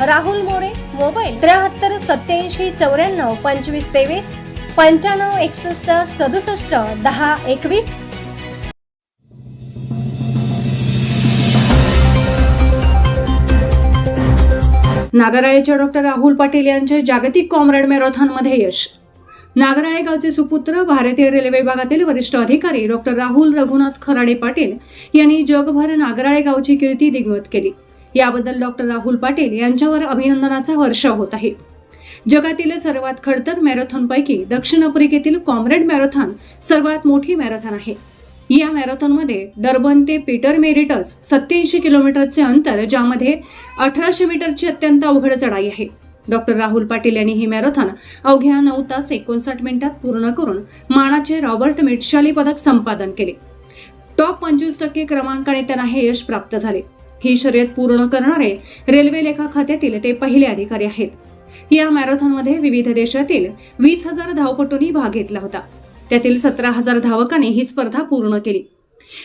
Rahul More mobile त्र्याहत्तर सत्याऐंशी चौऱ्याण्णव पंचवीस तेवीस पंच्याण्णव एकसष्ट सदुसष्ट दहा एकवीस. नागराळेच्या डॉक्टर राहुल पाटील यांचे जागतिक कॉम्रेड मॅरेथॉनमध्ये यश. नागराळे गावचे सुपुत्र भारतीय रेल्वे विभागातील वरिष्ठ अधिकारी डॉक्टर राहुल रघुनाथ खराडे पाटील यांनी जगभर नागराळे गावची कीर्ती दिग्वत केली. याबद्दल डॉक्टर राहुल पाटील यांच्यावर अभिनंदनाचा वर्षाव होत आहे. जगातील सर्वात खडतर मॅरेथॉनपैकी दक्षिण आफ्रिकेतील कॉम्रेड मॅरेथॉन सर्वात मोठी मॅरेथॉन आहे. या मॅरेथॉनमध्ये डर्बन ते पीटर मेरिटस सत्याऐंशी किलोमीटरचे अंतर ज्यामध्ये अठराशे मीटरची अत्यंत अवघड चढाई आहे. डॉक्टर राहुल पाटील यांनी ही मॅरेथॉन अवघ्या नऊ तास एकोणसाठ मिनिटात पूर्ण करून मानाचे रॉबर्ट मिटशाली पदक संपादन केले. टॉप पंचवीस टक्के क्रमांकाने त्यांना हे यश प्राप्त झाले. ही शर्यत पूर्ण करणारे रेल्वे लेखा खात्यातील ते पहिले अधिकारी आहेत. या मॅरेथॉनमध्ये विविध देशातील वीस हजार धावपटूंनी भाग घेतला होता. त्यातील सतरा हजार धावकांनी ही स्पर्धा पूर्ण केली.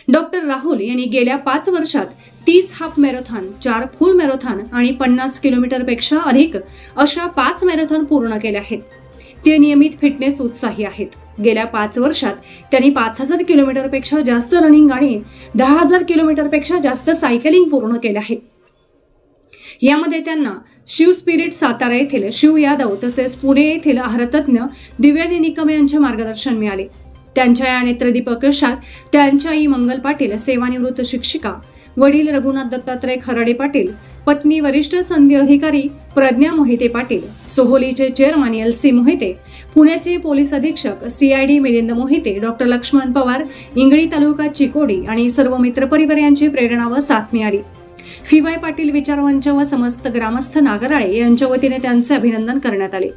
डॉक्टर राहुल यांनी गेल्या पाच वर्षात तीस हाफ मॅरेथॉन चार फुल मॅरेथॉन आणि पन्नास किलोमीटरपेक्षा अधिक अशा पाच मॅरेथॉन पूर्ण केल्या आहेत. ते नियमित फिटनेस उत्साही आहेत. गेल्या पाच वर्षात त्यांनी पाच हजार किलोमीटरपेक्षा जास्त रनिंग आणि दहा हजार किलोमीटरपेक्षा जास्त सायकलिंग पूर्ण केले आहे. यामध्ये त्यांना शिव स्पिरिट सातारा येथील शिव यादव तसेच पुणे येथील आहारतज्ञ दिव्यानी निकम यांचे मार्गदर्शन मिळाले. त्यांच्या या नेत्रदीपकशात त्यांच्या आई मंगल पाटील सेवानिवृत्त शिक्षिका वडील रघुनाथ दत्तात्रय खराडे पाटील पत्नी वरिष्ठ संधी अधिकारी प्रज्ञा मोहिते पाटील सोहोलीचे चेअरमन एल सी मोहिते पुण्याचे पोलीस अधीक्षक सीआयडी मिलिंद मोहिते डॉक्टर लक्ष्मण पवार इंगळी तालुका चिकोडी आणि सर्व मित्रपरिवार यांची प्रेरणा व साथ मिळाली. फिवाय पाटील विचारवंच व समस्त ग्रामस्थ नागराळे यांच्या वतीने त्यांचे अभिनंदन करण्यात आले.